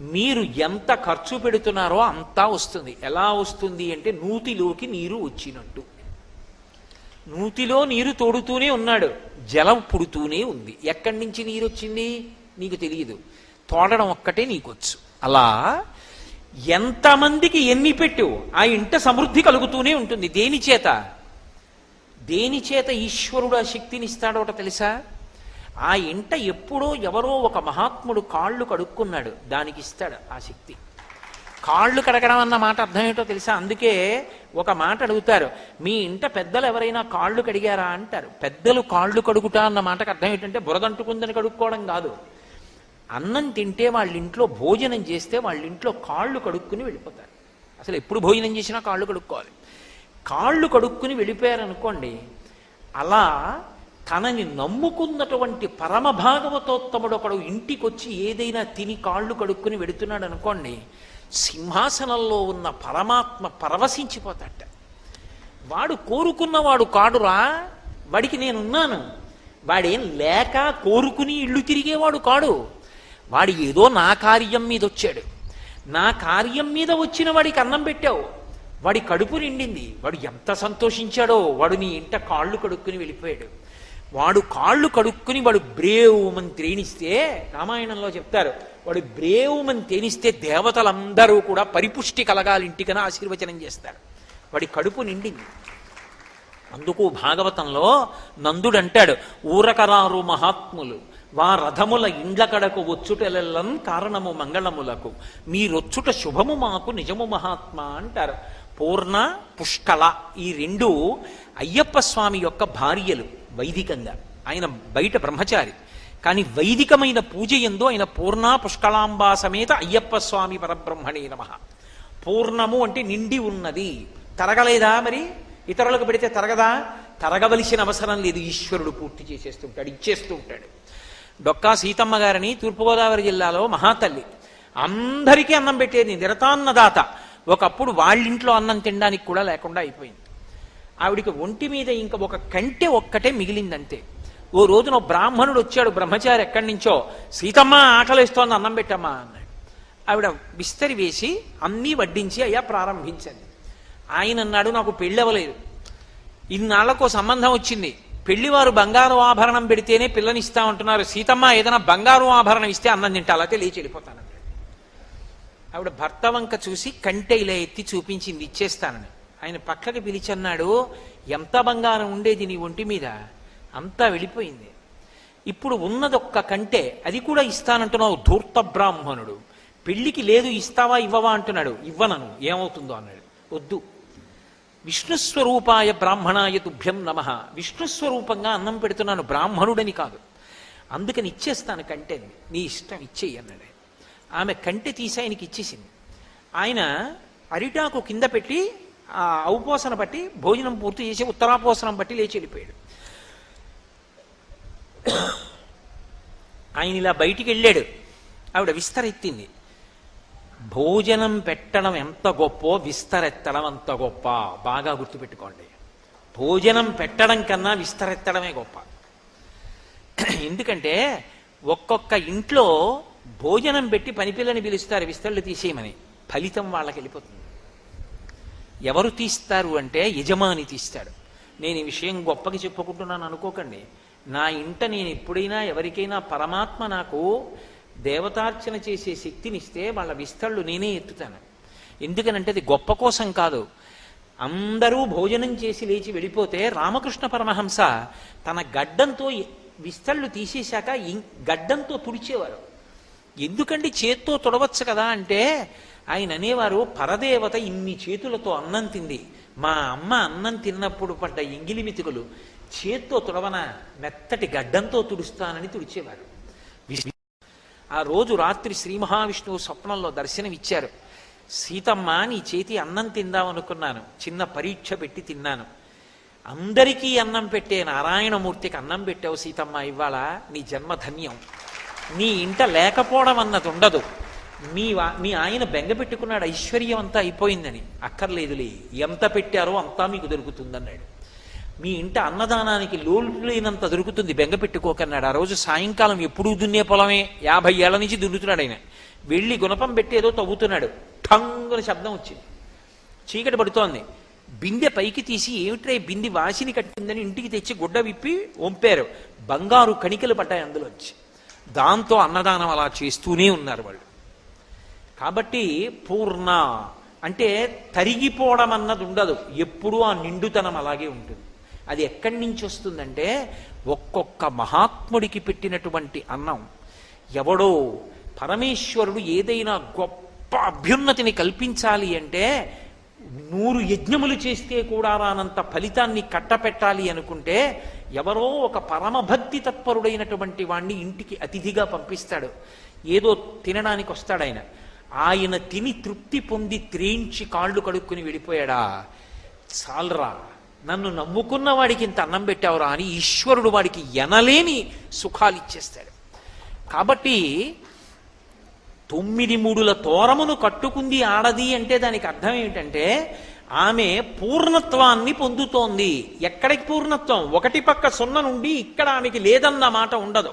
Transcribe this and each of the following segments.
మీరు ఎంత ఖర్చు పెడుతున్నారో అంతా వస్తుంది. ఎలా వస్తుంది అంటే నూతిలోకి నీరు వచ్చినట్టు. నూతిలో నీరు తోడుతూనే ఉన్నాడు. జలం పుడుతూనే ఉంది. ఎక్కడి నుంచి నీరు వచ్చింది? నీకు తెలియదు. తోడడం ఒక్కటే నీకొచ్చు అలా ఎంతమందికి ఎన్ని పెట్టు ఆ ఇంట సమృద్ధి కలుగుతూనే ఉంటుంది. దేని చేత? దేని చేత ఈశ్వరుడు ఆ శక్తిని ఇస్తాడోట తెలుసా? ఆ ఇంట ఎప్పుడో ఎవరో ఒక మహాత్ముడు కాళ్ళు కడుక్కున్నాడు. దానికి ఇస్తాడు ఆ శక్తి. కాళ్ళు కడగడం అన్న మాట అర్థం ఏంటో తెలుసా? అందుకే ఒక మాట అడుగుతారు మీ ఇంట పెద్దలు ఎవరైనా కాళ్ళు కడిగారా? అంటారు. పెద్దలు కాళ్ళు కడుగుట అన్న మాటకు అర్థం ఏంటంటే బురదంటుకుందని కడుక్కోవడం కాదు. అన్నం తింటే వాళ్ళ ఇంట్లో భోజనం చేస్తే వాళ్ళ ఇంట్లో కాళ్ళు కడుక్కుని వెళ్ళిపోతారు. అసలు ఎప్పుడు భోజనం చేసినా కాళ్ళు కడుక్కోవాలి. కాళ్ళు కడుక్కుని వెళ్ళిపోయారనుకోండి అలా తనని నమ్ముకున్నటువంటి పరమ భాగవతోత్తముడు ఒకడు ఇంటికొచ్చి ఏదైనా తిని కాళ్ళు కడుక్కుని వెడుతున్నాడు అనుకోండి సింహాసనంలో ఉన్న పరమాత్మ పరవశించిపోతాట. వాడు కోరుకున్నవాడు కాడురా వాడికి నేనున్నాను. వాడేం లేక కోరుకుని ఇళ్ళు తిరిగేవాడు కాడు. వాడు ఏదో నా కార్యం మీద వచ్చాడు నా కార్యం మీద వచ్చిన వాడికి అన్నం పెట్టావు. వాడి కడుపు నిండింది. వాడు ఎంత సంతోషించాడో వాడు నీ ఇంట కాళ్ళు కడుక్కుని వెళ్ళిపోయాడు. వాడు కాళ్ళు కడుక్కుని వాడు బ్రేవుమని తేనిస్తే రామాయణంలో చెప్తారు వాడు బ్రేవుమని తేనిస్తే దేవతలందరూ కూడా పరిపుష్టి కలగాలి ఇంటికన ఆశీర్వచనం చేస్తారు. వాడి కడుపు నిండింది. అందుకు భాగవతంలో నందుడు అంటాడు ఊరకరారు మహాత్ములు వా రథముల ఇండ్ల కడకు వచ్చుటెలెల్లం కారణము మంగళములకు. మీరొచ్చుట శుభము మాకు నిజము మహాత్మ అంటారు. పూర్ణ పుష్కల ఈ రెండు అయ్యప్ప స్వామి యొక్క భార్యలు. వైదికంగా. ఆయన బయట బ్రహ్మచారి. కానీ వైదికమైన పూజ ఎందు ఆయన పూర్ణ పుష్కళాంబా సమేత అయ్యప్ప స్వామి పరబ్రహ్మణే నమ. పూర్ణము అంటే నిండి ఉన్నది. తరగలేదా మరి? ఇతరులకు పెడితే తరగదా? తరగవలసిన అవసరం లేదు. ఈశ్వరుడు పూర్తి చేసేస్తుంటాడు ఇచ్చేస్తూ ఉంటాడు. డొక్కా సీతమ్మ గారిని తూర్పుగోదావరి జిల్లాలో మహాతల్లి. అందరికీ అన్నం పెట్టేది నిరతాన్నదాత. ఒకప్పుడు వాళ్ళింట్లో అన్నం తినడానికి కూడా లేకుండా అయిపోయింది. ఆవిడికి ఒంటి మీద ఇంకా ఒక కంటే ఒక్కటే మిగిలిందంతే. ఓ రోజున బ్రాహ్మణుడు వచ్చాడు బ్రహ్మచారి ఎక్కడి నుంచో సీతమ్మ ఆకలిస్తోంది అన్నం పెట్టమ్మా అన్నాడు. ఆవిడ విస్తరి వేసి అన్నీ వడ్డించి అయ్యా ప్రారంభించండి. ఆయన అన్నాడు నాకు పెళ్ళవలేదు. ఇన్నాళ్ళకు సంబంధం వచ్చింది. పెళ్ళివారు బంగారు ఆభరణం పెడితేనే పిల్లనిస్తా ఉంటున్నారు సీతమ్మ ఏదైనా బంగారు ఆభరణం ఇస్తే అన్నం తింటా అలాగే లేచి వెళ్ళిపోతానన్నాడు ఆవిడ భర్త వంక చూసి కంటే ఇలా ఎత్తి చూపించింది ఇచ్చేస్తానని. ఆయన పక్కకి పిలిచన్నాడు ఎంత బంగారం ఉండేది నీ ఒంటి మీద? అంతా వెళ్ళిపోయింది. ఇప్పుడు ఉన్నదొక్క కంటే అది కూడా ఇస్తానంటున్నావు ధూర్త బ్రాహ్మణుడు. పెళ్ళికి లేదు ఇస్తావా ఇవ్వవా అంటున్నాడు. ఇవ్వనను. ఏమవుతుందో అన్నాడు. వద్దు. విష్ణుస్వరూపాయ బ్రాహ్మణాయ తుభ్యం నమ. విష్ణుస్వరూపంగా అన్నం పెడుతున్నాను బ్రాహ్మణుడని కాదు. అందుకని ఇచ్చేస్తాను కంటే నీ ఇష్టం ఇచ్చేయి అన్నాడు. ఆమె కంటె తీసి ఆయనకి ఇచ్చేసింది. ఆయన అరిటాకు కింద పెట్టి ఆ ఔపోసన బట్టి భోజనం పూర్తి చేసి ఉత్తరాపోసనం బట్టి లేచి వెళ్ళిపోయాడు. ఆయన ఇలా బయటికి వెళ్ళాడు. ఆవిడ విస్తరెత్తింది భోజనం పెట్టడం ఎంత గొప్పో విస్తరెత్తడం అంత గొప్ప. బాగా గుర్తుపెట్టుకోండి. భోజనం పెట్టడం కన్నా విస్తరెత్తడమే గొప్ప. ఎందుకంటే ఒక్కొక్క ఇంట్లో భోజనం పెట్టి పనిపిల్లని పిలుస్తారు విస్తరులు తీసేయమని. ఫలితం వాళ్ళకి వెళ్ళిపోతుంది. ఎవరు తీస్తారు అంటే యజమాని తీస్తాడు. నేను ఈ విషయం గొప్పకి చెప్పుకుంటున్నాను అనుకోకండి. నా ఇంట నేను ఎప్పుడైనా ఎవరికైనా పరమాత్మ నాకు దేవతార్చన చేసే శక్తినిస్తే వాళ్ళ విస్తళ్ళు నేనే ఎత్తుతాను. ఎందుకనంటే అది గొప్ప కోసం కాదు. అందరూ భోజనం చేసి లేచి వెళ్ళిపోతే రామకృష్ణ పరమహంస తన గడ్డంతో విస్తళ్ళు తీసేశాక గడ్డంతో తుడిచేవారు. ఎందుకండి చేత్తో తుడవచ్చు కదా అంటే ఆయన అనేవారు పరదేవత ఇన్ని చేతులతో అన్నం తింది. మా అమ్మ అన్నం తిన్నప్పుడు పడ్డ ఎంగిలిమితికులు చేత్తో తుడవన మెత్తటి గడ్డంతో తుడుస్తానని తుడిచేవారు. విష్ణు- ఆ రోజు రాత్రి శ్రీ మహావిష్ణువు స్వప్నంలో దర్శనమిచ్చారు. సీతమ్మ నీ చేతి అన్నం తిందామనుకున్నాను. చిన్న పరీక్ష పెట్టి తిన్నాను. అందరికీ అన్నం పెట్టే నారాయణమూర్తికి అన్నం పెట్టావు సీతమ్మ ఇవాళ నీ జన్మధన్యం. నీ ఇంట లేకపోవడం అన్నది ఉండదు. మీ వా- మీ ఆయన బెంగ పెట్టుకున్నాడు ఐశ్వర్యం అంతా అయిపోయిందని. అక్కర్లేదులే ఎంత పెట్టారో అంతా మీకు దొరుకుతుందన్నాడు. మీ ఇంట అన్నదానానికి లోలు లేనంత దొరుకుతుంది బెంగ పెట్టుకోకన్నాడు. ఆ రోజు సాయంకాలం ఎప్పుడూ దున్నే పొలమే యాభై ఏళ్ళ నుంచి దున్నుతున్నాడు ఆయన. వెళ్ళి గుణపం పెట్టి ఏదో తవ్వుతున్నాడు. ఠంగున శబ్దం వచ్చింది. చీకటి పడుతోంది. బిందె పైకి తీసి ఏమిట్రా బింది వాసిని కట్టిందని ఇంటికి తెచ్చి గుడ్డ విప్పి వంపారు. బంగారు కణికలు పడ్డాయి అందులోంచి. దాంతో అన్నదానం అలా చేస్తూనే ఉన్నారు వాళ్ళు. కాబట్టి పూర్ణ అంటే తరిగిపోవడం అన్నది ఉండదు. ఎప్పుడూ ఆ నిండుతనం అలాగే ఉంటుంది. అది ఎక్కడి నుంచి వస్తుందంటే ఒక్కొక్క మహాత్ముడికి పెట్టినటువంటి అన్నం. ఎవడో పరమేశ్వరుడు ఏదైనా గొప్ప అభ్యున్నతిని కల్పించాలి అంటే నూరు యజ్ఞములు చేస్తే కూడా రానంత ఫలితాన్ని కట్టపెట్టాలి అనుకుంటే ఎవరో ఒక పరమభక్తి తత్పరుడైనటువంటి వాణ్ణి ఇంటికి అతిథిగా పంపిస్తాడు. ఏదో తినడానికి వస్తాడు ఆయన. ఆయన తిని తృప్తి పొంది త్రేయించి కాళ్ళు కడుక్కుని వెళ్ళిపోయాడా చాలరా నన్ను నమ్ముకున్న వాడికి ఇంత అన్నం పెట్టావురా అని ఈశ్వరుడు వాడికి ఎనలేని సుఖాలు ఇచ్చేస్తాడు. కాబట్టి తొమ్మిది మూడుల తోరమును కట్టుకుంది ఆడది అంటే దానికి అర్థం ఏమిటంటే ఆమె పూర్ణత్వాన్ని పొందుతోంది. ఎక్కడికి పూర్ణత్వం? ఒకటి పక్క సున్న నుండి ఇక్కడ ఆమెకి లేదన్న మాట ఉండదు.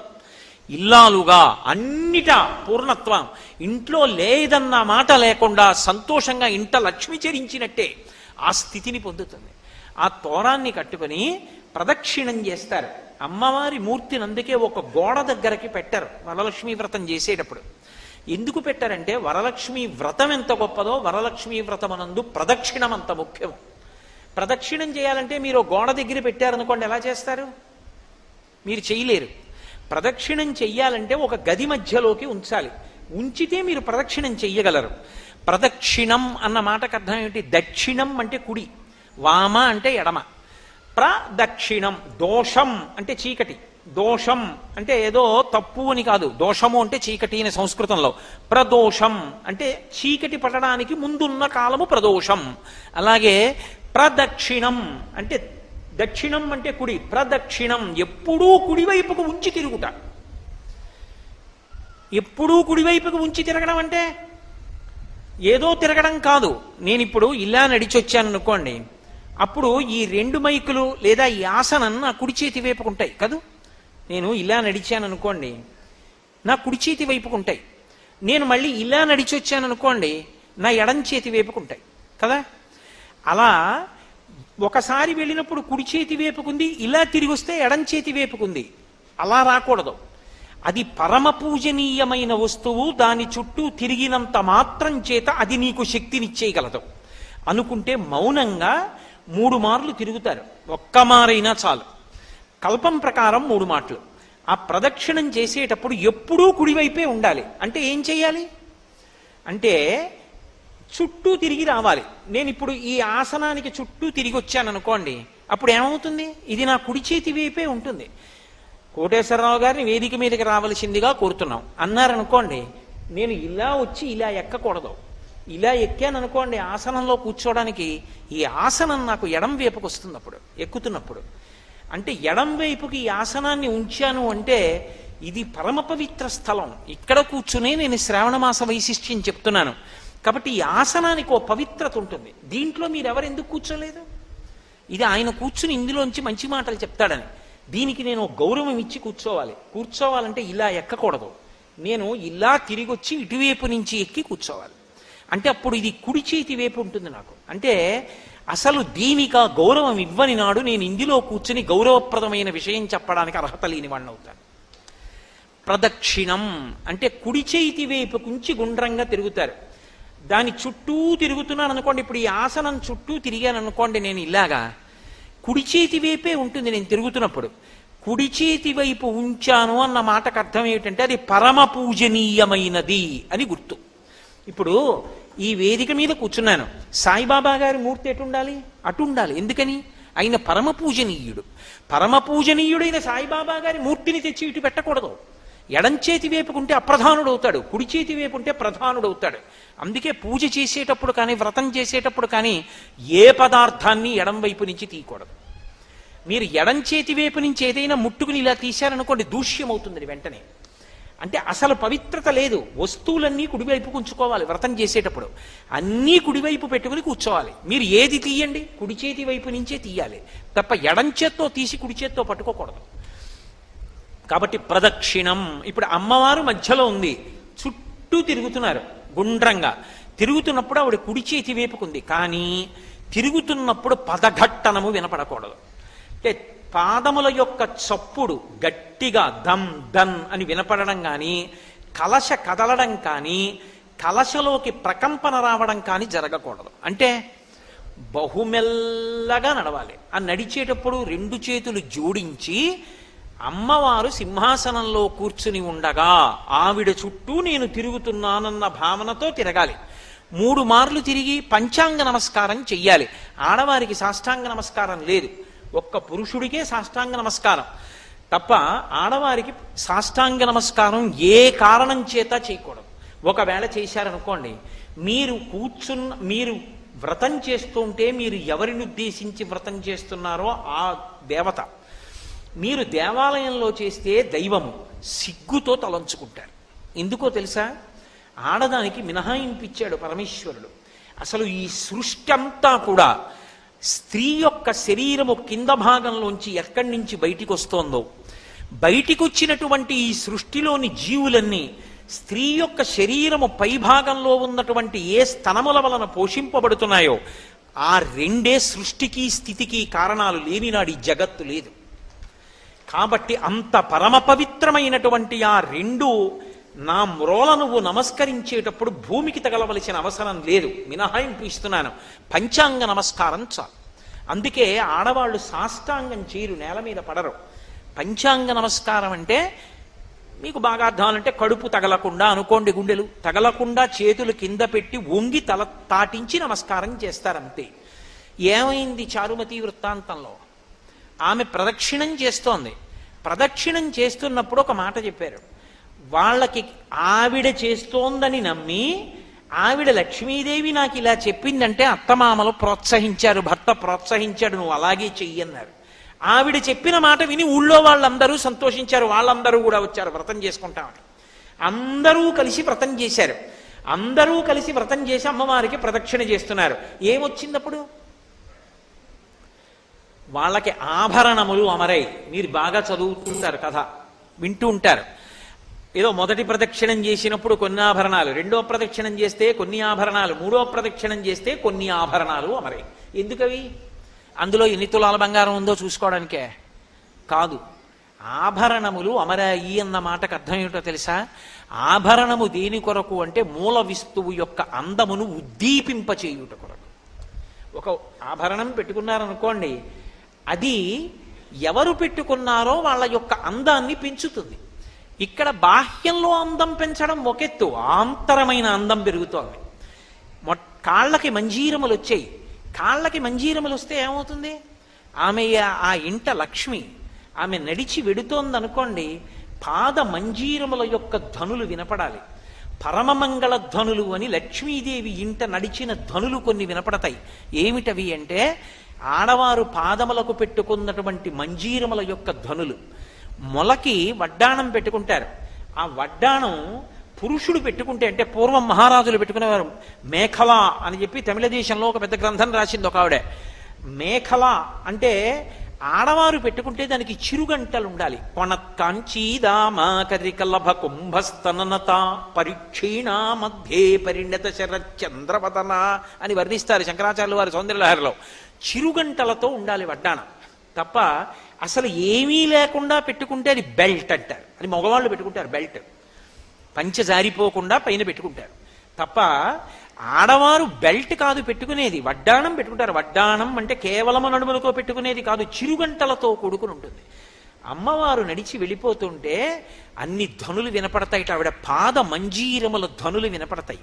ఇల్లాలుగా అన్నిట పూర్ణత్వం. ఇంట్లో లేదన్న మాట లేకుండా సంతోషంగా ఇంట లక్ష్మి చరించినట్టే ఆ స్థితిని పొందుతుంది. ఆ తోరాన్ని కట్టుకొని ప్రదక్షిణం చేస్తారు. అమ్మవారి మూర్తిని అందుకే ఒక గోడ దగ్గరకి పెట్టారు వరలక్ష్మి వ్రతం చేసేటప్పుడు. ఎందుకు పెట్టారంటే వరలక్ష్మి వ్రతం ఎంత గొప్పదో వరలక్ష్మి వ్రతమనందు ప్రదక్షిణం అంత ముఖ్యం. ప్రదక్షిణం చేయాలంటే మీరు గోడ దగ్గర పెట్టారనుకోండి ఎలా చేస్తారు? మీరు చేయలేరు. ప్రదక్షిణం చెయ్యాలంటే ఒక గది మధ్యలోకి ఉంచాలి. ఉంచితే మీరు ప్రదక్షిణం చెయ్యగలరు. ప్రదక్షిణం అన్న మాటకు అర్థం ఏమిటి? దక్షిణం అంటే కుడి వామ అంటే ఎడమ. ప్రదక్షిణం దోషం అంటే చీకటి. దోషం అంటే ఏదో తప్పు అని కాదు. దోషము అంటే చీకటి అని సంస్కృతంలో. ప్రదోషం అంటే చీకటి పడడానికి ముందున్న కాలము ప్రదోషం. అలాగే ప్రదక్షిణం అంటే దక్షిణం అంటే కుడి ప్రదక్షిణం. ఎప్పుడూ కుడివైపుకు ఉంచి తిరుగుట. ఎప్పుడూ కుడివైపుకు ఉంచి తిరగడం అంటే ఏదో తిరగడం కాదు. నేను ఇప్పుడు ఇలా నడిచొచ్చాను అనుకోండి అప్పుడు ఈ రెండు మైకులు లేదా ఈ ఆసనం నా కుడి చేతి వైపుకు ఉంటాయి కదూ? నేను ఇలా నడిచాను అనుకోండి నా కుడి చేతి వైపుకు ఉంటాయి. నేను మళ్ళీ ఇలా నడిచొచ్చాను అనుకోండి నా ఎడం చేతి వైపుకు ఉంటాయి కదా? అలా ఒకసారి వెళ్ళినప్పుడు కుడి చేతి వేపుకుంది ఇలా తిరిగి వస్తే ఎడం చేతి వేపుకుంది. అలా రాకూడదు. అది పరమ పూజనీయమైన వస్తువు దాని చుట్టూ తిరిగినంత మాత్రం చేత అది నీకు శక్తినిచ్చేయగలదు. అనుకుంటే మౌనంగా మూడు మార్లు తిరుగుతారు. ఒక్క మారైనా చాలు. కల్పం ప్రకారం మూడు మాటలు. ఆ ప్రదక్షిణం చేసేటప్పుడు ఎప్పుడూ కుడివైపే ఉండాలి. అంటే ఏం చేయాలి? అంటే చుట్టూ తిరిగి రావాలి. నేను ఇప్పుడు ఈ ఆసనానికి చుట్టూ తిరిగి వచ్చాను అనుకోండి అప్పుడు ఏమవుతుంది? ఇది నా కుడి చేతి వైపే ఉంటుంది. కోటేశ్వరరావు గారిని వేదిక మీదకి రావలసిందిగా కోరుతున్నాం. అన్నారనుకోండి నేను ఇలా వచ్చి ఇలా ఎక్కకూడదు. ఇలా ఎక్కాను అనుకోండి ఆసనంలో కూర్చోవడానికి ఈ ఆసనం నాకు ఎడం వైపుకి వస్తుంది అప్పుడు ఎక్కుతున్నప్పుడు. అంటే ఎడం వైపుకి ఈ ఆసనాన్ని ఉంచాను అంటే ఇది పరమ పవిత్ర స్థలం. ఇక్కడ కూర్చునే నేను శ్రావణ మాస వైశిష్ట్యం చెప్తున్నాను. కాబట్టి ఈ ఆసనానికి ఓ పవిత్రత ఉంటుంది. దీంట్లో మీరు ఎవరు ఎందుకు కూర్చోలేదు? ఇది ఆయన కూర్చుని ఇందులోంచి మంచి మాటలు చెప్తాడని. దీనికి నేను గౌరవం ఇచ్చి కూర్చోవాలి. కూర్చోవాలంటే ఇలా ఎక్కకూడదు. నేను ఇలా తిరిగి వచ్చి ఇటువైపు నుంచి ఎక్కి కూర్చోవాలి. అంటే అప్పుడు ఇది కుడి చేతి వైపు ఉంటుంది నాకు. అంటే అసలు దీనికి ఆ గౌరవం ఇవ్వని నాడు నేను ఇందులో కూర్చుని గౌరవప్రదమైన విషయం చెప్పడానికి అర్హత లేని వాడిని అవుతాను. ప్రదక్షిణం అంటే కుడి చేతి వైపు కుంచి గుండ్రంగా తిరుగుతారు. దాని చుట్టూ తిరుగుతున్నాను అనుకోండి ఇప్పుడు ఈ ఆసనం చుట్టూ తిరిగాను అనుకోండి నేను ఇలాగా కుడి చేతి వైపే ఉంటుంది నేను తిరుగుతున్నప్పుడు. కుడి చేతి వైపు ఉంచాను అన్న మాటకు అర్థం ఏమిటంటే అది పరమ పూజనీయమైనది అని గుర్తు. ఇప్పుడు ఈ వేదిక మీద కూర్చున్నాను. సాయిబాబా గారి మూర్తి ఎటు ఉండాలి అటు ఉండాలి ఎందుకని? ఆయన పరమ పూజనీయుడు. పరమ పూజనీయుడైన సాయిబాబా గారి మూర్తిని తెచ్చి ఇటు పెట్టకూడదు. ఎడంచేతి వేపుకుంటే అప్రధానుడు అవుతాడు కుడి చేతి వేపు ఉంటే ప్రధానుడు అవుతాడు అందుకే పూజ చేసేటప్పుడు కానీ వ్రతం చేసేటప్పుడు కానీ ఏ పదార్థాన్ని ఎడం వైపు నుంచి తీయకూడదు. మీరు ఎడం చేతి వైపు నుంచి ఏదైనా ముట్టుకుని ఇలా తీశారనుకోండి దూష్యం అవుతుంది వెంటనే. అంటే అసలు పవిత్రత లేదు. వస్తువులన్నీ కుడివైపు ఉంచుకోవాలి వ్రతం చేసేటప్పుడు. అన్నీ కుడివైపు పెట్టుకుని కూర్చోవాలి. మీరు ఏది తీయండి? కుడి చేతి వైపు నుంచే తీయాలి. తప్ప ఎడం చేత్తో తీసి కుడి చేత్తో పట్టుకోకూడదు. కాబట్టి ప్రదక్షిణం. ఇప్పుడు అమ్మవారు మధ్యలో ఉంది. చుట్టూ తిరుగుతున్నారు గుండ్రంగా. తిరుగుతున్నప్పుడు ఆవిడ కుడి చేతి వేపుకుంది కానీ తిరుగుతున్నప్పుడు పదఘట్టనము వినపడకూడదు. అంటే పాదముల యొక్క చప్పుడు గట్టిగా దమ్ దన్ అని వినపడడం కానీ కలశ కదలడం కానీ కలశలోకి ప్రకంపన రావడం కానీ జరగకూడదు. అంటే బహుమెల్లగా నడవాలి. ఆ నడిచేటప్పుడు రెండు చేతులు జోడించి అమ్మవారు సింహాసనంలో కూర్చుని ఉండగా ఆవిడ చుట్టూ నేను తిరుగుతున్నానన్న భావనతో తిరగాలి. మూడు మార్లు తిరిగి పంచాంగ నమస్కారం చెయ్యాలి. ఆడవారికి సాష్టాంగ నమస్కారం లేదు. ఒక్క పురుషుడికే సాష్టాంగ నమస్కారం. తప్ప ఆడవారికి సాష్టాంగ నమస్కారం ఏ కారణం చేత చేయకూడదు. ఒకవేళ చేశారనుకోండి మీరు కూర్చున్న మీరు వ్రతం చేస్తుంటే మీరు ఎవరిని ఉద్దేశించి వ్రతం చేస్తున్నారో ఆ దేవత మీరు దేవాలయంలో చేస్తే దైవము సిగ్గుతో తలంచుకుంటారు. ఎందుకో తెలుసా? ఆడదానికి మినహాయింపించాడు పరమేశ్వరుడు. అసలు ఈ సృష్టి అంతా కూడా స్త్రీ యొక్క శరీరము కింద భాగంలోంచి ఎక్కడి నుంచి బయటికి వస్తోందో బయటికి వచ్చినటువంటి ఈ సృష్టిలోని జీవులన్నీ స్త్రీ యొక్క శరీరము పై భాగంలో ఉన్నటువంటి ఏ స్థనముల వలన పోషింపబడుతున్నాయో ఆ రెండే సృష్టికి స్థితికి కారణాలు లేనినాడు ఈ జగత్తు లేదు. కాబట్టి అంత పరమ పవిత్రమైనటువంటి ఆ రెండు నా మ్రోల నువ్వు నమస్కరించేటప్పుడు భూమికి తగలవలసిన అవసరం లేదు. మినహాయింపు ఇస్తున్నాను పంచాంగ నమస్కారం చాలు. అందుకే ఆడవాళ్ళు సాష్టాంగం చేయరు నేల మీద పడరు. పంచాంగ నమస్కారం అంటే మీకు బాగా అర్థాలంటే కడుపు తగలకుండా అనుకోండి గుండెలు. తగలకుండా చేతులు కింద పెట్టి వంగి తల తాటించి నమస్కారం చేస్తారంతే. ఏమైంది చారుమతి వృత్తాంతంలో? ఆమె ప్రదక్షిణం చేస్తోంది. ప్రదక్షిణం చేస్తున్నప్పుడు ఒక మాట చెప్పారు. వాళ్ళకి ఆవిడ చేస్తోందని నమ్మి ఆవిడ లక్ష్మీదేవి నాకు ఇలా చెప్పిందంటే అత్తమామలు ప్రోత్సహించారు భర్త ప్రోత్సహించాడు నువ్వు అలాగే చెయ్యన్నారు ఆవిడ చెప్పిన మాట విని ఊళ్ళో వాళ్ళందరూ సంతోషించారు వాళ్ళందరూ కూడా వచ్చారు వ్రతం చేసుకుంటామని. అందరూ కలిసి వ్రతం చేశారు. అందరూ కలిసి వ్రతం చేసి అమ్మవారికి ప్రదక్షిణ చేస్తున్నారు. ఏమొచ్చిందప్పుడు? వాళ్ళకి ఆభరణములు అమరై. మీరు బాగా చదువుతుంటారు కథ. వింటూ ఉంటారు. ఏదో మొదటి ప్రదక్షిణం చేసినప్పుడు కొన్ని ఆభరణాలు రెండో ప్రదక్షిణం చేస్తే కొన్ని ఆభరణాలు మూడో ప్రదక్షిణం చేస్తే కొన్ని ఆభరణాలు అమరై. ఎందుకవి? అందులో ఎన్ని తులాల బంగారం ఉందో చూసుకోవడానికే. కాదు. ఆభరణములు అమరాయి అన్న మాటకు అర్థం ఏమిటో తెలుసా? ఆభరణము దేని కొరకు అంటే మూల విస్తువు యొక్క అందమును ఉద్దీపింపచేయుట కొరకు. ఒక ఆభరణం పెట్టుకున్నారనుకోండి అది ఎవరు పెట్టుకున్నారో వాళ్ళ యొక్క అందాన్ని పెంచుతుంది. ఇక్కడ బాహ్యంలో అందం పెంచడం ఒకెత్తు ఆంతరమైన అందం పెరుగుతోంది. మొ కాళ్ళకి మంజీరములు వచ్చాయి. కాళ్ళకి మంజీరములు వస్తే ఏమవుతుంది? ఆమె ఆ ఇంట లక్ష్మి ఆమె నడిచి వెడుతోందనుకోండి పాద మంజీరముల యొక్క ధనులు వినపడాలి. పరమమంగళ ధ్వనులు అని లక్ష్మీదేవి ఇంట నడిచిన ధ్వనులు కొన్ని వినపడతాయి. ఏమిటవి అంటే ఆడవారు పాదములకు పెట్టుకున్నటువంటి మంజీరముల యొక్క ధ్వనులు మొలకి వడ్డాణం పెట్టుకుంటారు. ఆ వడ్డాణం పురుషుడు పెట్టుకుంటే అంటే పూర్వం మహారాజులు పెట్టుకునేవారు. మేఖల అని చెప్పి తమిళ దేశంలో ఒక పెద్ద గ్రంథం రాసింది ఒక ఆవిడ. మేఖల అంటే ఆడవారు పెట్టుకుంటే దానికి చిరుగంటలు ఉండాలి. కొణత్కాంచీదామా కరికలభ కుంభస్తననత పరీక్షీణ మధ్యే పరిణత శరచంద్రవదన అని వర్ణిస్తారు శంకరాచార్యులు వారి సౌందర్యలహరిలో. చిరుగంటలతో ఉండాలి వడ్డానం తప్ప అసలు ఏమీ లేకుండా పెట్టుకుంటే అది బెల్ట్ అంటారు. అది మగవాళ్ళు పెట్టుకుంటారు బెల్ట్. పంచ జారిపోకుండా పైన పెట్టుకుంటారు. తప్ప ఆడవారు బెల్ట్ కాదు పెట్టుకునేది వడ్డాణం పెట్టుకుంటారు. వడ్డాణం అంటే కేవలం నడుములతో పెట్టుకునేది కాదు చిరుగంటలతో కూడుకుని ఉంటుంది. అమ్మవారు నడిచి వెళ్ళిపోతుంటే అన్ని ధ్వనులు వినపడతాయి. ఆవిడ పాద మంజీరముల ధ్వనులు వినపడతాయి.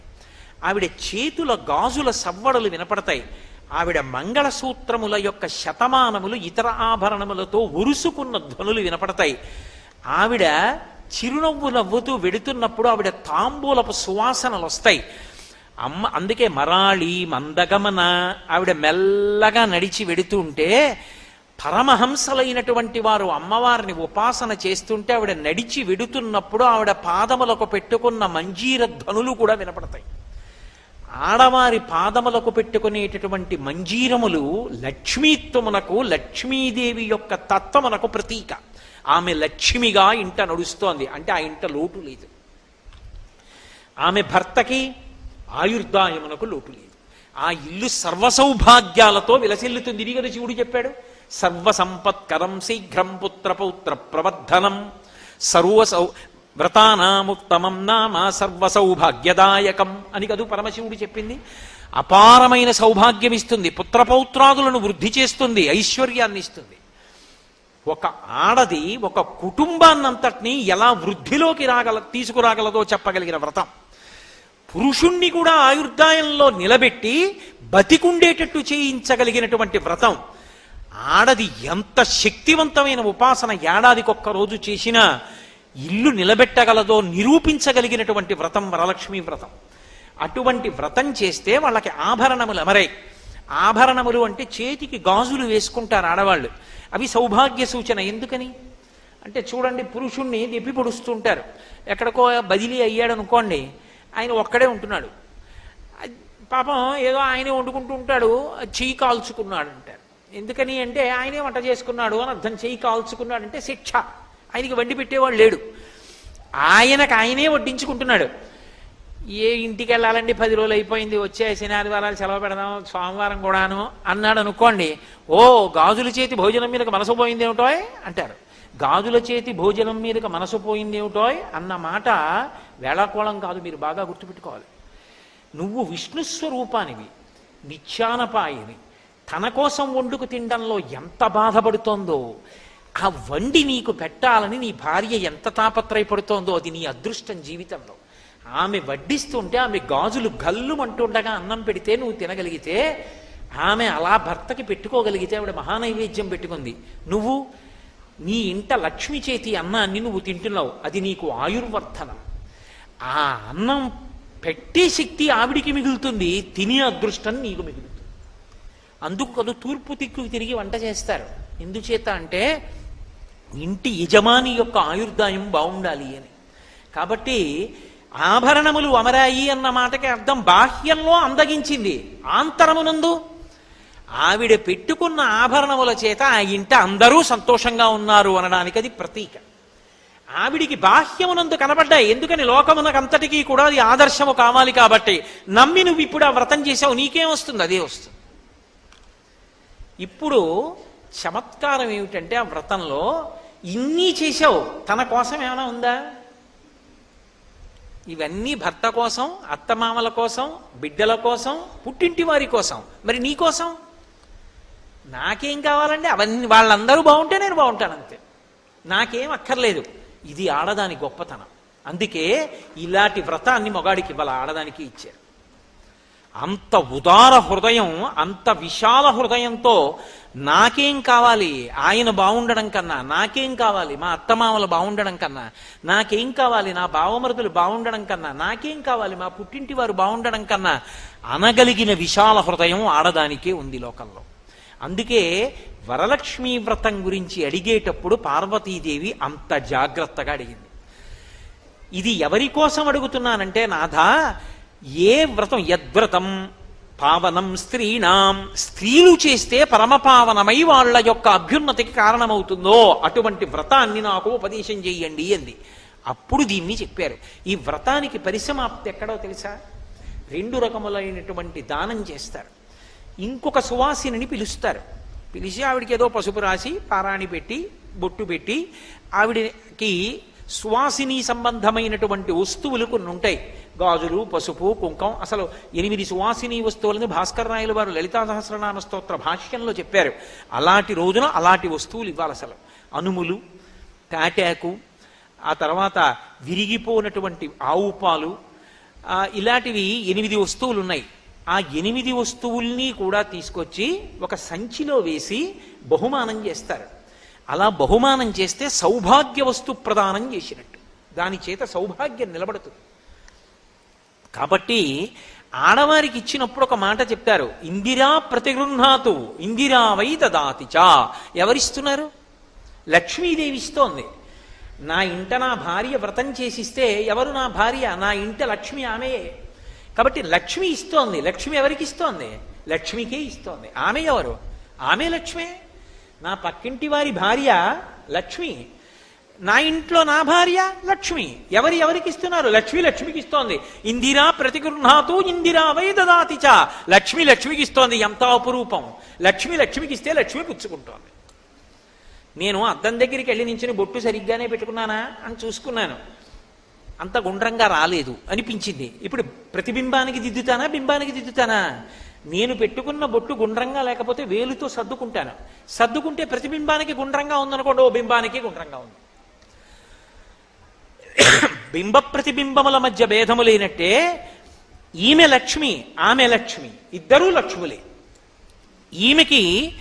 ఆవిడ చేతుల గాజుల సవ్వడలు వినపడతాయి. ఆవిడ మంగళసూత్రముల యొక్క శతమానములు ఇతర ఆభరణములతో ఉరుసుకున్న ధ్వనులు వినపడతాయి. ఆవిడ చిరునవ్వు నవ్వుతూ వెడుతున్నప్పుడు ఆవిడ తాంబూలపు సువాసనలు వస్తాయి అమ్మ అందుకే మరాళి మందగమన ఆవిడ మెల్లగా నడిచి వెడుతూ ఉంటే పరమహంసలైనటువంటి వారు అమ్మవారిని ఉపాసన చేస్తుంటే ఆవిడ నడిచి వెడుతున్నప్పుడు ఆవిడ పాదములకు పెట్టుకున్న మంజీర ధ్వనులు కూడా వినపడతాయి. ఆడవారి పాదములకు పెట్టుకునేటటువంటి మంజీరములు లక్ష్మీత్వమునకు లక్ష్మీదేవి యొక్క తత్వమునకు ప్రతీక. ఆమె లక్ష్మిగా ఇంట నడుస్తోంది. అంటే ఆ ఇంట లోటు లేదు. ఆమె భర్తకి ఆయుర్దాయమునకు లోటు లేదు. ఆ ఇల్లు సర్వసౌభాగ్యాలతో విలసిల్లుతుంది. ఇది కదా శివుడు చెప్పాడు. సర్వసంపత్కరం శీఘ్రం పుత్ర పౌత్ర ప్రవర్ధనం. సర్వసౌ వ్రతానాముత్తమం నామ సర్వసౌభాగ్యదాయకం అని కదూ పరమశివుడు చెప్పింది. అపారమైన సౌభాగ్యం ఇస్తుంది పుత్రపౌత్రాదులను వృద్ధి చేస్తుంది ఐశ్వర్యాన్ని ఇస్తుంది ఒక ఆడది ఒక కుటుంబాన్నంతటినీ ఎలా వృద్ధిలోకి రాగల తీసుకురాగలదో చెప్పగలిగిన వ్రతం. పురుషుణ్ణి కూడా ఆయుర్దాయంలో నిలబెట్టి బతికుండేటట్టు చేయించగలిగినటువంటి వ్రతం. ఆడది ఎంత శక్తివంతమైన ఉపాసన ఏడాదికొక్క రోజు చేసినా ఇల్లు నిలబెట్టగలదో నిరూపించగలిగినటువంటి వ్రతం వరలక్ష్మి వ్రతం. అటువంటి వ్రతం చేస్తే వాళ్ళకి ఆభరణములు అమరాయి ఆభరణములు అంటే చేతికి గాజులు వేసుకుంటారు ఆడవాళ్ళు. అవి సౌభాగ్య సూచన. ఎందుకని? అంటే చూడండి పురుషుణ్ణి దెప్పి పొడుస్తుంటారు. ఎక్కడికో బదిలీ అయ్యాడు అనుకోండి ఆయన ఒక్కడే ఉంటున్నాడు. పాపం ఏదో ఆయనే వండుకుంటూ ఉంటాడు చెయ్యి కాల్చుకున్నాడు అంటారు ఎందుకని అంటే ఆయనే వంట చేసుకున్నాడు అని అర్థం. చెయ్యి కాల్చుకున్నాడు అంటే శిక్ష. ఆయనకి వండి పెట్టేవాడు లేడు. ఆయనకు ఆయనే వడ్డించుకుంటున్నాడు. ఏ ఇంటికి వెళ్ళాలండి? పది రోజులు అయిపోయింది. వచ్చే శనివారాలు సెలవు పెడదాం సోమవారం కూడాను అన్నాడు అనుకోండి. ఓ గాజుల చేతి భోజనం మీదకి మనసు పోయింది ఏమిటోయ్ అంటారు. గాజుల చేతి భోజనం మీదకి మనసు పోయింది ఏమిటోయ్ అన్న మాట వేళాకోళం కాదు. మీరు బాగా గుర్తుపెట్టుకోవాలి. నువ్వు విష్ణు స్వరూపానివి నిత్యానపాయిని తన కోసం వండుకు తినడంలో ఎంత బాధపడుతోందో ఆ వండి నీకు పెట్టాలని నీ భార్య ఎంత తాపత్రయపడుతోందో అది నీ అదృష్టం జీవితంలో. ఆమె వడ్డిస్తుంటే ఆమె గాజులు గల్లుమంటుండగా అన్నం పెడితే నువ్వు తినగలిగితే ఆమె అలా భర్తకి పెట్టుకోగలిగితే ఆవిడ మహానైవేద్యం పెట్టుకుంది. నువ్వు నీ ఇంట లక్ష్మి చేతి అన్నాన్ని నువ్వు తింటున్నావు. అది నీకు ఆయుర్వర్ధనం. ఆ అన్నం పెట్టే శక్తి ఆవిడికి మిగులుతుంది. తినే అదృష్టం నీకు మిగులుతుంది. అందుకు కదా తూర్పు దిక్కుకు తిరిగి వంట చేస్తారు. ఎందుచేత అంటే ఇంటి యజమాని యొక్క ఆయుర్దాయం బాగుండాలి అని. కాబట్టి ఆభరణములు అమరాయి అన్న మాటకి అర్థం బాహ్యంలో అందగించింది. ఆంతరమునందు ఆవిడ పెట్టుకున్న ఆభరణముల చేత ఆ ఇంట అందరూ సంతోషంగా ఉన్నారు అనడానికి అది ప్రతీక. ఆవిడికి బాహ్యమునందు కనబడ్డాయి. ఎందుకని లోకమునకంతటికీ కూడా అది ఆదర్శము కావాలి కాబట్టి నమ్మి నువ్వు ఇప్పుడు ఆ వ్రతం చేసావు నీకేం వస్తుంది? అదే వస్తుంది. ఇప్పుడు చమత్కారం ఏమిటంటే ఆ వ్రతంలో ఇన్ని చేసావు తన కోసం ఏమైనా ఉందా? ఇవన్నీ భర్త కోసం అత్తమామల కోసం బిడ్డల కోసం పుట్టింటి వారి కోసం. మరి నీ కోసం? నాకేం కావాలంటే అవన్నీ వాళ్ళందరూ బాగుంటే నేను బాగుంటాను అంతే. నాకేం అక్కర్లేదు. ఇది ఆడదాని గొప్పతనం. అందుకే ఇలాంటి వ్రతాన్ని మొగాడికి ఇవ్వాలి ఆడదానికి ఇచ్చారు. అంత ఉదార హృదయం అంత విశాల హృదయంతో నాకేం కావాలి? ఆయన బాగుండడం కన్నా నాకేం కావాలి? మా అత్తమామలు బాగుండడం కన్నా నాకేం కావాలి? నా భావమరుదులు బాగుండడం కన్నా నాకేం కావాలి? మా పుట్టింటి వారు బాగుండడం కన్నా అనగలిగిన విశాల హృదయం ఆడదానికే ఉంది లోకంలో. అందుకే వరలక్ష్మీ వ్రతం గురించి అడిగేటప్పుడు పార్వతీదేవి అంత జాగ్రత్తగా అడిగింది. ఇది ఎవరి కోసం అడుగుతున్నానంటే నాథ ఏ వ్రతం యద్వ్రతం? పావనం స్త్రీణాం. స్త్రీలు చేస్తే పరమపావనమై వాళ్ళ యొక్క అభ్యున్నతికి కారణమవుతుందో అటువంటి వ్రతాన్ని నాకు ఉపదేశం చేయండి అంది. అప్పుడు దీన్ని చెప్పారు. ఈ వ్రతానికి పరిసమాప్తి ఎక్కడో తెలుసా? రెండు రకములైనటువంటి దానం చేస్తారు. ఇంకొక సువాసిని పిలుస్తారు. పిలిచి ఆవిడికి ఏదో పసుపు రాసి పారాణి పెట్టి బొట్టు పెట్టి ఆవిడకి సువాసిని సంబంధమైనటువంటి వస్తువులు కొన్ని ఉంటాయి గాజులు పసుపు కుంకం అసలు ఎనిమిది సువాసిని వస్తువులని భాస్కర్ రాయలు వారు లలితా సహస్రనామ స్తోత్ర భాష్యంలో చెప్పారు. అలాంటి రోజున అలాంటి వస్తువులు ఇవ్వాలి అసలు. అనుములు తాటాకు ఆ తర్వాత విరిగిపోయినటువంటి ఆవు పాలు ఇలాంటివి ఎనిమిది వస్తువులు ఉన్నాయి ఆ ఎనిమిది వస్తువుల్ని కూడా తీసుకొచ్చి ఒక సంచిలో వేసి బహుమానం చేస్తారు. అలా బహుమానం చేస్తే సౌభాగ్య వస్తు ప్రదానం చేసినట్టు. దాని చేత సౌభాగ్యం నిలబడుతుంది. కాబట్టి ఆడవారికి ఇచ్చినప్పుడు ఒక మాట చెప్తారు ఇందిరా ప్రతిగృహాతు ఇందిరా వై దదాతి చా. ఎవరిస్తున్నారు? లక్ష్మీదేవి ఇస్తోంది. నా ఇంట నా భార్య వ్రతం చేసిస్తే ఎవరు నా భార్య? నా ఇంట లక్ష్మి ఆమెయే. కాబట్టి లక్ష్మి ఇస్తోంది. లక్ష్మి ఎవరికి ఇస్తోంది? లక్ష్మికే ఇస్తోంది. ఆమె ఎవరు? ఆమె లక్ష్మే. నా పక్కింటి వారి భార్య లక్ష్మి. నా ఇంట్లో నా భార్య లక్ష్మి. ఎవరి ఎవరికి ఇస్తున్నారు? లక్ష్మి లక్ష్మికి ఇస్తోంది. ఇందిరా ప్రతిగృహాతు ఇందిరా వై దదాతి చ. లక్ష్మి లక్ష్మికి ఇస్తోంది ఎంత అపురూపం లక్ష్మి లక్ష్మికి ఇస్తే లక్ష్మి పుచ్చుకుంటోంది. నేను అద్దం దగ్గరికి వెళ్ళి నించుని బొట్టు సరిగ్గానే పెట్టుకున్నానా అని చూసుకున్నాను. అంత గుండ్రంగా రాలేదు. అనిపించింది. ఇప్పుడు ప్రతిబింబానికి దిద్దుతానా? బింబానికి దిద్దుతానా? నేను పెట్టుకున్న బొట్టు గుండ్రంగా లేకపోతే వేలుతో సర్దుకుంటాను. సర్దుకుంటే ప్రతిబింబానికి గుండ్రంగా ఉందనుకోండి ఓ బింబానికి గుండ్రంగా ఉంది. బింబ ప్రతిబింబముల మధ్య భేదము లేనట్టే ఈమె లక్ష్మి ఆమె లక్ష్మి ఇద్దరూ లక్ష్ములే. ఈమెకి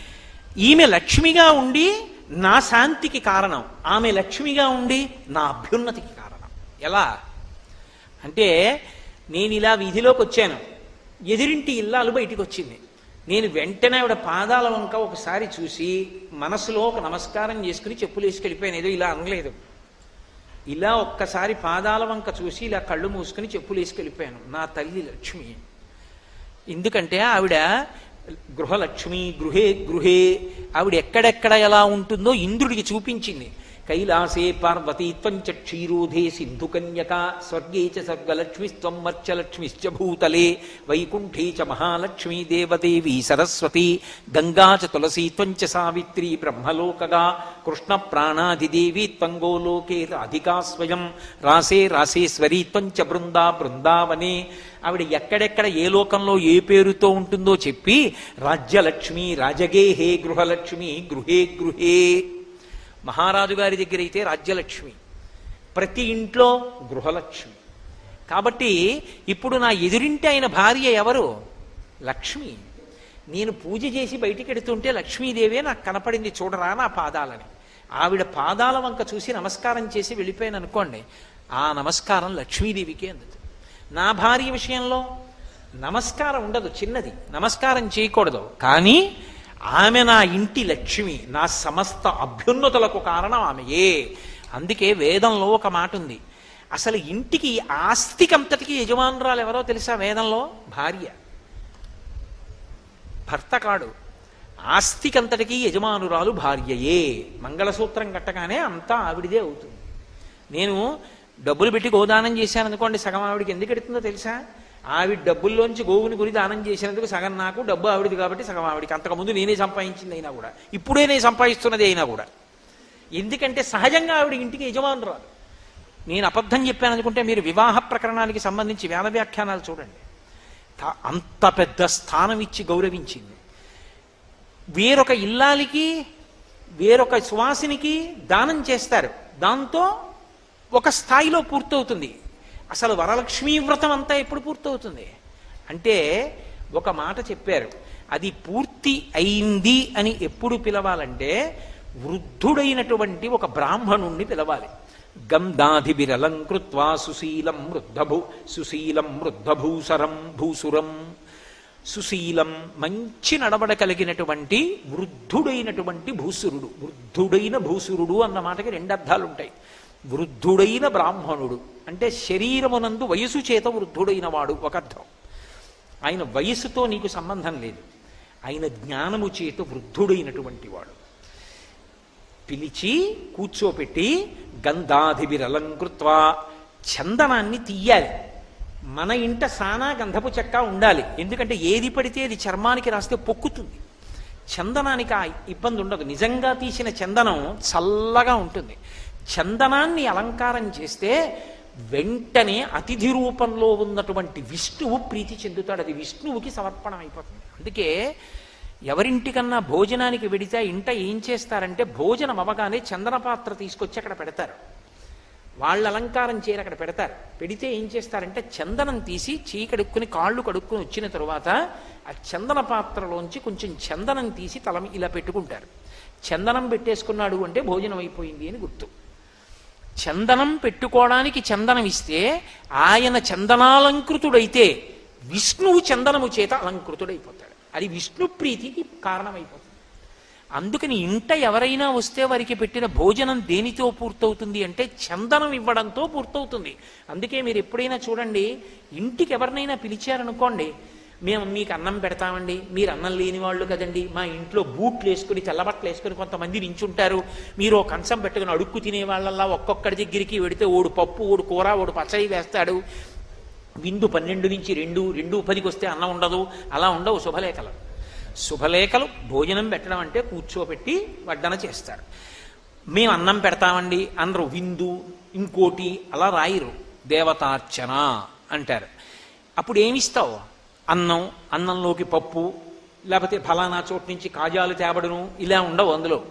ఈమె లక్ష్మిగా ఉండి నా శాంతికి కారణం ఆమె లక్ష్మిగా ఉండి నా అభ్యున్నతికి కారణం. ఎలా? అంటే నేను ఇలా వీధిలోకి వచ్చాను. ఎదిరింటి ఇల్లాలు బయటికి వచ్చింది నేను వెంటనే ఆవిడ పాదాల వంక ఒకసారి చూసి మనసులో ఒక నమస్కారం చేసుకుని చెప్పులు వేసుకెళ్ళిపోయాను. ఏదో ఇలా అనలేదు. ఇలా ఒక్కసారి పాదాల వంక చూసి ఇలా కళ్ళు మూసుకుని చెప్పులు వేసుకెళ్ళిపోయాను. నా తల్లి లక్ష్మి. ఎందుకంటే ఆవిడ గృహలక్ష్మి గృహే గృహే ఆవిడ ఎక్కడెక్కడ ఎలా ఉంటుందో ఇంద్రుడికి చూపించింది. కైలాసే పార్వతీత్వం చ క్షీరోధే సింధుకన్యక స్వర్గే చ సర్గలక్ష్మిస్త్వం మర్చలక్ష్మిశ్చ భూతలే వైకుంఠే చ మహాలక్ష్మీ దేవదేవి సరస్వతి గంగా చ తులసీత్వం చ సావిత్రి బ్రహ్మలోకగా కృష్ణ ప్రాణాధిదేవి త్వంగోలోకే రాధికా స్వయం రాసే రాసేశ్వరీ త్వం చ బృందా బృందావనే. ఆవిడ ఎక్కడెక్కడ ఏ లోకంలో ఏ పేరుతో ఉంటుందో చెప్పి రాజ్యలక్ష్మి రాజగేహే గృహలక్ష్మి గృహే గృహే. మహారాజు గారి దగ్గర అయితే రాజ్యలక్ష్మి. ప్రతి ఇంట్లో గృహలక్ష్మి. కాబట్టి ఇప్పుడు నా ఎదురింటి అయిన భార్య ఎవరు? లక్ష్మి. నేను పూజ చేసి బయటికి ఎడుతుంటే లక్ష్మీదేవే నాకు కనపడింది చూడరా నా పాదాలని. ఆవిడ పాదాల వంక చూసి నమస్కారం చేసి వెళ్ళిపోయాను అనుకోండి ఆ నమస్కారం లక్ష్మీదేవికే అందుతుంది. నా భార్య విషయంలో నమస్కారం ఉండదు చిన్నది. నమస్కారం చేయకూడదు. కానీ ఆమె నా ఇంటి లక్ష్మి నా సమస్త అభ్యున్నతులకు కారణం ఆమెయే అందుకే వేదంలో ఒక మాట ఉంది. అసలు ఇంటికి ఆస్తికంతటికి యజమానురాలు ఎవరో తెలుసా వేదంలో? భార్య. భర్త కాడు. ఆస్తికంతటికి యజమానురాలు భార్యయే. మంగళసూత్రం కట్టగానే అంతా ఆవిడిదే అవుతుంది. నేను డబ్బులు పెట్టి గోదానం చేశాను అనుకోండి సగం ఆవిడికి ఎందుకు ఎడుతుందో తెలుసా? ఆవిడ డబ్బుల్లోంచి గోవుని కొని దానం చేసినందుకు సగం నాకు డబ్బు ఆవిడది కాబట్టి సగం ఆవిడికి. అంతకుముందు నేనే సంపాదించింది అయినా కూడా. ఇప్పుడే నేను సంపాదిస్తున్నది అయినా కూడా. ఎందుకంటే సహజంగా ఆవిడ ఇంటికి యజమానురాలు. నేను అబద్ధం చెప్పాను అనుకుంటే మీరు వివాహ ప్రకరణానికి సంబంధించి వేద వ్యాఖ్యానాలు చూడండి. అంత పెద్ద స్థానం ఇచ్చి గౌరవించింది. వేరొక ఇల్లాలికి వేరొక సువాసినికి దానం చేస్తారు. దాంతో ఒక స్థాయిలో పూర్తవుతుంది. అసలు వరలక్ష్మీ వ్రతం అంతా ఎప్పుడు పూర్తవుతుంది? అంటే ఒక మాట చెప్పారు. అది పూర్తి అయింది అని ఎప్పుడు పిలవాలంటే వృద్ధుడైనటువంటి ఒక బ్రాహ్మణుణ్ణి పిలవాలి. గంధాధిబిరలం కృత్వా సుశీలం వృద్ధభూ సుశీలం వృద్ధభూసరం భూసురం. సుశీలం మంచి నడవడ కలిగినటువంటి వృద్ధుడైనటువంటి భూసురుడు. వృద్ధుడైన భూసురుడు అన్న మాటకి రెండు అర్థాలుంటాయి. వృద్ధుడైన బ్రాహ్మణుడు. అంటే శరీరమునందు వయసు చేత వృద్ధుడైన వాడు ఒక అర్థం. ఆయన వయసుతో నీకు సంబంధం లేదు. ఆయన జ్ఞానము చేత వృద్ధుడైనటువంటి వాడు పిలిచి కూర్చోపెట్టి గంధాధిబిరలంకృత్వా చందనాన్ని తీయాలి. మన ఇంట సానా గంధపు చెక్క ఉండాలి. ఎందుకంటే ఏది పడితే అది చర్మానికి రాస్తే పొక్కుతుంది. చందనానికి ఆ ఇబ్బంది ఉండదు. నిజంగా తీసిన చందనం చల్లగా ఉంటుంది. చందనాన్ని అలంకారం చేస్తే వెంటనే అతిథి రూపంలో ఉన్నటువంటి విష్ణువు ప్రీతి చెందుతాడు. అది విష్ణువుకి సమర్పణం అయిపోతుంది. అందుకే ఎవరింటికన్నా భోజనానికి వెడితే ఇంట ఏం చేస్తారంటే భోజనం అవగానే చందన పాత్ర తీసుకొచ్చి అక్కడ పెడతారు. వాళ్ళు అలంకారం చేయరు అక్కడ పెడతారు. పెడితే ఏం చేస్తారంటే చందనం తీసి చీ కడుక్కుని కాళ్ళు కడుక్కుని వచ్చిన తరువాత ఆ చందన పాత్రలోంచి కొంచెం చందనం తీసి తల ఇలా పెట్టుకుంటారు. చందనం పెట్టేసుకున్నాడు అంటే భోజనం అయిపోయింది అని గుర్తు. చందనం పెట్టుకోవడానికి చందనం ఇస్తే ఆయన చందనాలంకృతుడైతే విష్ణువు చందనము చేత అలంకృతుడైపోతాడు. అది విష్ణు ప్రీతికి కారణమైపోతుంది. అందుకని ఇంట ఎవరైనా వస్తే వారికి పెట్టిన భోజనం దేనితో పూర్తవుతుంది అంటే చందనం ఇవ్వడంతో పూర్తవుతుంది. అందుకే మీరు ఎప్పుడైనా చూడండి ఇంటికి ఎవరినైనా పిలిచారనుకోండి మేము మీకు అన్నం పెడతామండి మీరు అన్నం లేని వాళ్ళు కదండి. మా ఇంట్లో బూట్లు వేసుకుని తెల్లబట్టలు వేసుకుని కొంతమంది నించుంటారు. మీరు ఒక కంచం పెట్టుకుని అడుక్కు తినే వాళ్ళల్లా ఒక్కొక్కడి దగ్గరికి వెడితే ఓడు పప్పు ఓడు కూర ఓడు పచ్చడి వేస్తాడు. విందు పన్నెండు నుంచి రెండు రెండు పదికి వస్తే అన్నం ఉండదు. అలా ఉండవు శుభలేఖలు. శుభలేఖలు భోజనం పెట్టడం అంటే కూర్చోబెట్టి వడ్డన చేస్తారు. మేము అన్నం పెడతామండి అనరు విందు ఇంకోటి అలా రాయరు. దేవతార్చన అంటారు. అప్పుడు ఏమిస్తావు? అన్నం అన్నంలోకి పప్పు లేకపోతే ఫలానా చోటు నుంచి కాజాలు తేబడును ఇలా ఉండవు అందులో.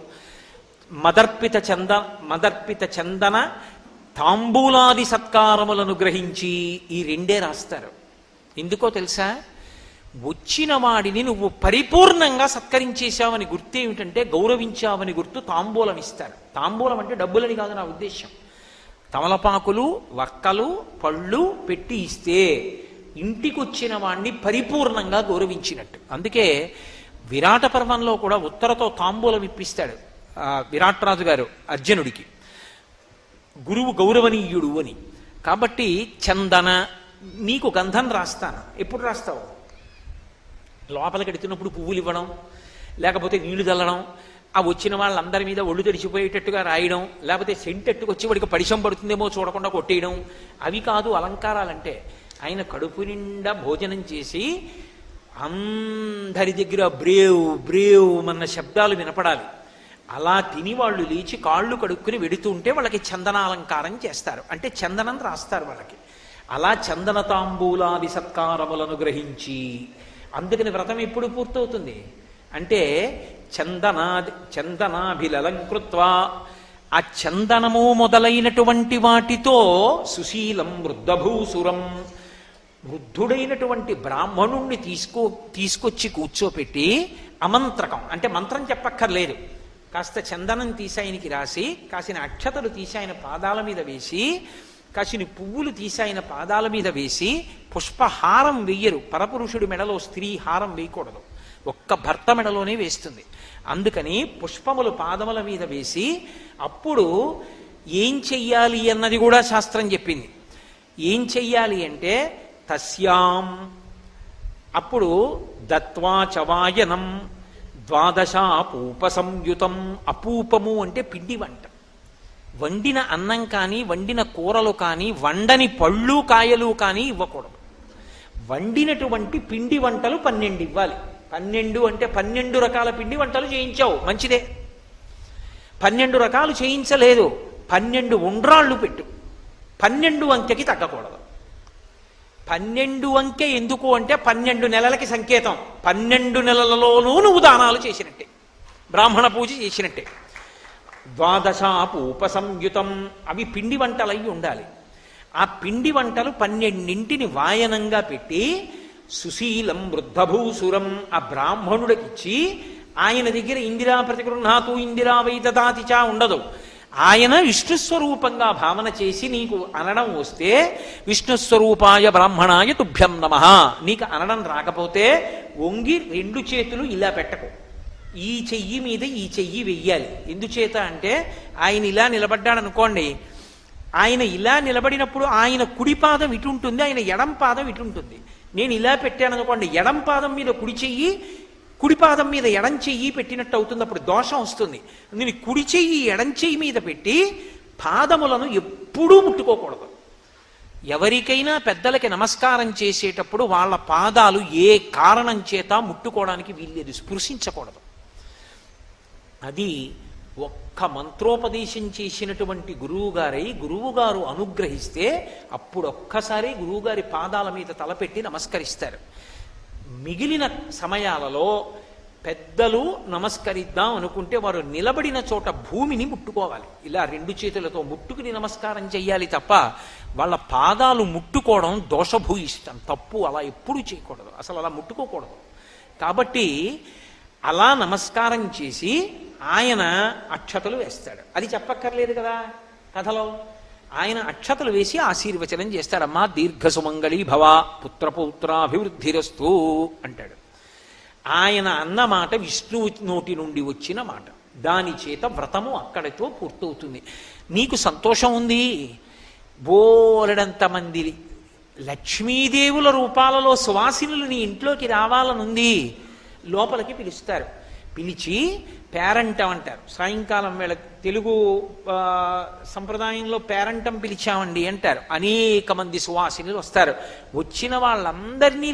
మదర్పిత చంద మదర్పిత చందన తాంబూలాది సత్కారములను గ్రహించి ఈ రెండే రాస్తారు. ఎందుకో తెలుసా? వచ్చిన వాడిని నువ్వు పరిపూర్ణంగా సత్కరించేశావని గుర్తు ఏమిటంటే గౌరవించావని గుర్తు తాంబూలం ఇస్తారు. తాంబూలం అంటే డబ్బులని కాదు నా ఉద్దేశం తమలపాకులు వక్కలు పళ్ళు పెట్టి ఇస్తే ఇంటికి వచ్చిన వాణ్ణి పరిపూర్ణంగా గౌరవించినట్టు. అందుకే విరాట పర్వంలో కూడా ఉత్తరతో తాంబూలం ఇప్పిస్తాడు విరాట్ రాజు గారు అర్జునుడికి. గురువు గౌరవనీయుడు అని. కాబట్టి చందన నీకు గంధం రాస్తాను. ఎప్పుడు రాస్తావు? లోపలికి ఎడుతున్నప్పుడు పువ్వులు ఇవ్వడం లేకపోతే నీళ్ళు చల్లడం ఆ వచ్చిన వాళ్ళందరి మీద ఒళ్ళు తడిచిపోయేటట్టుగా రాయడం లేకపోతే సెంటెట్టుకు వచ్చి వాడికి పరిశం పడుతుందేమో చూడకుండా కొట్టేయడం అవి కాదు అలంకారాలంటే. ఆయన కడుపు నిండా భోజనం చేసి అందరి దగ్గర బ్రేవ్ బ్రేవ్ అన్న శబ్దాలు వినపడాలి. అలా తిని వాళ్ళు లేచి కాళ్ళు కడుక్కుని వెడుతుంటే వాళ్ళకి చందనాలంకారం చేస్తారు. అంటే చందనం రాస్తారు వాళ్ళకి. అలా చందన తాంబూలాది సత్కారములను గ్రహించి అందుకని వ్రతం ఎప్పుడు పూర్తవుతుంది? అంటే చందనా చందనాభిలలంకృత్వా ఆ చందనము మొదలైనటువంటి వాటితో సుశీలం వృద్ధభూసురం. వృద్ధుడైనటువంటి బ్రాహ్మణుణ్ణి తీసుకో తీసుకొచ్చి కూర్చోపెట్టి అమంత్రకం. అంటే మంత్రం చెప్పక్కర్లేదు. కాస్త చందనం తీసి ఆయనకి రాసి కాసిన అక్షతలు తీసి ఆయన పాదాల మీద వేసి కాసిన పువ్వులు తీసి ఆయన పాదాల మీద వేసి పుష్పహారం వెయ్యరు. పరపురుషుడి మెడలో స్త్రీ హారం వేయకూడదు. ఒక్క భర్త మెడలోనే వేస్తుంది. అందుకని పుష్పములు పాదముల మీద వేసి అప్పుడు ఏం చెయ్యాలి అన్నది కూడా శాస్త్రం చెప్పింది. ఏం చెయ్యాలి అంటే తస్యాం. అప్పుడు దత్వా చవాయనం ద్వాదశాపూప సంయుతం అపూపము అంటే పిండి వంట. వండిన అన్నం కానీ వండిన కూరలు కానీ వండని పళ్ళు కాయలు కానీ ఇవ్వకూడదు. వండినటువంటి పిండి వంటలు పన్నెండు ఇవ్వాలి. పన్నెండు అంటే పన్నెండు రకాల పిండి వంటలు చేయించావు మంచిదే. పన్నెండు రకాలు చేయించలేదు పన్నెండు ఉండ్రాళ్ళు పెట్టు. పన్నెండు అంకెకి తగ్గకూడదు. పన్నెండు అంకె ఎందుకు అంటే పన్నెండు నెలలకి సంకేతం. పన్నెండు నెలలలోనూ నువ్వు దానాలు చేసినట్టే. బ్రాహ్మణ పూజ చేసినట్టే. ద్వాదశాపు ఉపసంయుతం అవి పిండి వంటలయ్యి ఉండాలి. ఆ పిండి వంటలు పన్నెండింటిని వాయనంగా పెట్టి సుశీలం వృద్ధభూసురం ఆ బ్రాహ్మణుడికిచ్చి ఆయన దగ్గర ఇందిరా ప్రతిగృహాతు ఇందిరా వైదదాతిచా ఉండదు. ఆయన విష్ణుస్వరూపంగా భావన చేసి నీకు అనడం వస్తే విష్ణుస్వరూపాయ బ్రాహ్మణాయ తుభ్యం నమ. నీకు అనడం రాకపోతే వంగి రెండు చేతులు ఇలా పెట్టకు. ఈ చెయ్యి మీద ఈ చెయ్యి వెయ్యాలి. ఎందుచేత అంటే ఆయన ఇలా నిలబడ్డాడు అనుకోండి ఆయన ఇలా నిలబడినప్పుడు ఆయన కుడి పాదం ఇటు ఉంటుంది ఆయన ఎడం పాదం ఇటు ఉంటుంది. నేను ఇలా పెట్టాను అనుకోండి ఎడం పాదం మీద కుడి చెయ్యి కుడి పాదం మీద ఎడం చెయ్యి పెట్టినట్టు అవుతుంది అప్పుడు దోషం వస్తుంది. నేను కుడి చెయ్యి ఎడం చెయ్యి మీద పెట్టి పాదములను ఎప్పుడూ ముట్టుకోకూడదు. ఎవరికైనా పెద్దలకి నమస్కారం చేసేటప్పుడు వాళ్ళ పాదాలు ఏ కారణం చేత ముట్టుకోవడానికి వీల్లేదు స్పృశించకూడదు. అది ఒక్క మంత్రోపదేశం చేసినటువంటి గురువుగారై గురువుగారు అనుగ్రహిస్తే అప్పుడు ఒక్కసారి గురువుగారి పాదాల మీద తలపెట్టి నమస్కరిస్తారు. మిగిలిన సమయాలలో పెద్దలు నమస్కరిద్దాం అనుకుంటే వారు నిలబడిన చోట భూమిని ముట్టుకోవాలి. ఇలా రెండు చేతులతో ముట్టుకుని నమస్కారం చెయ్యాలి తప్ప వాళ్ళ పాదాలు ముట్టుకోవడం దోషభూయిష్టం. తప్పు అలా ఎప్పుడూ చేయకూడదు. అసలు అలా ముట్టుకోకూడదు. కాబట్టి అలా నమస్కారం చేసి ఆయన అక్షతలు వేస్తాడు. అది చెప్పక్కర్లేదు కదా కథలో. ఆయన అక్షతలు వేసి ఆశీర్వచనం చేస్తాడమ్మా దీర్ఘ సుమంగళి భవ పుత్రపౌత్రాభివృద్ధిరస్తు అంటాడు. ఆయన అన్న మాట విష్ణువు నోటి నుండి వచ్చిన మాట. దాని చేత వ్రతము అక్కడితో పూర్తవుతుంది. నీకు సంతోషం ఉంది? బోలెడంత మంది లక్ష్మీదేవుల రూపాలలో సువాసినులు నీ ఇంట్లోకి రావాలనుంది లోపలికి పిలుస్తారు. పిలిచి పేరంటం అంటారు. సాయంకాలం వేళ తెలుగు సంప్రదాయంలో పేరంటం పిలిచామండి అంటారు. అనేక మంది సువాసినులు వస్తారు. వచ్చిన వాళ్ళందరినీ